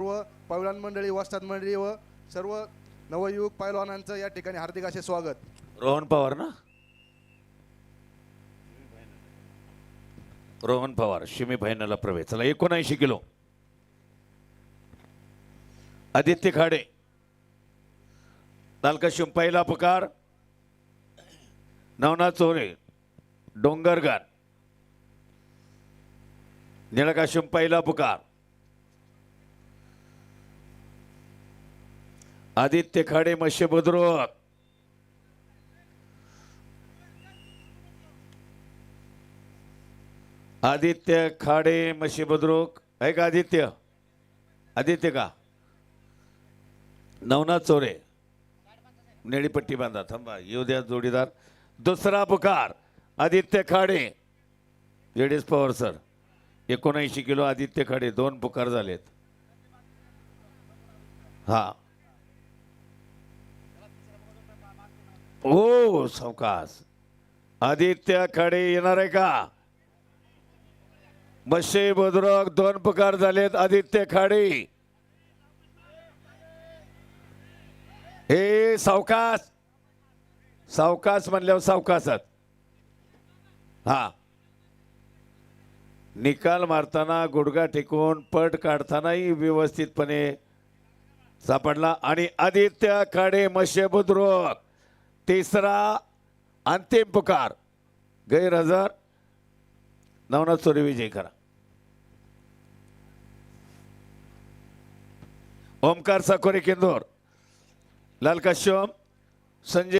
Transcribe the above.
सर्व पैलवान मंडळी वस्ताद मंडळी व सर्व नवयुवक पैलवानांचं या ठिकाणी हार्दिक असे स्वागत. रोहन पवार ना? रोहन पवार शिमी फायनलला प्रवेश. चला एकोणऐंशी किलो. आदित्य खाडे. नालकाशिम पहिला पुकार. नवनाथ चोरे डोंगरगार. निळकाशिम पहिला पुकार. आदित्य खाडे मत्स्य बुद्रुक. आदित्य खाडे मशी बुद्रुक. आहे का आदित्य? आदित्य का? नवनाथ चोरे. नेळीपट्टी बांधा थांबा येऊ द्या जोडीदार. दुसरा पुकार Aditya Khade. JDS Pawar sir. एकोणऐंशी किलो आदित्य खाडे दोन पुकार झालेत. हा. ओ सावकाश. आदित्य खाडे येणार आहे का? मशे बदरक दोन प्रकार झालेत. आदित्य खाडे. हे सावकाश. सावकाश म्हणल्यावर सावकाशात हा. निकाल मारताना गुडगा टेकून पट काढतानाही व्यवस्थितपणे सापडला. आणि आदित्य खाडे मशे बुद्रुक. तिसरा अंतिम पुकार. गैरहजर. नवनाथ चोरी विजय करा. ओमकार साकोरे किंदोर लाल संजय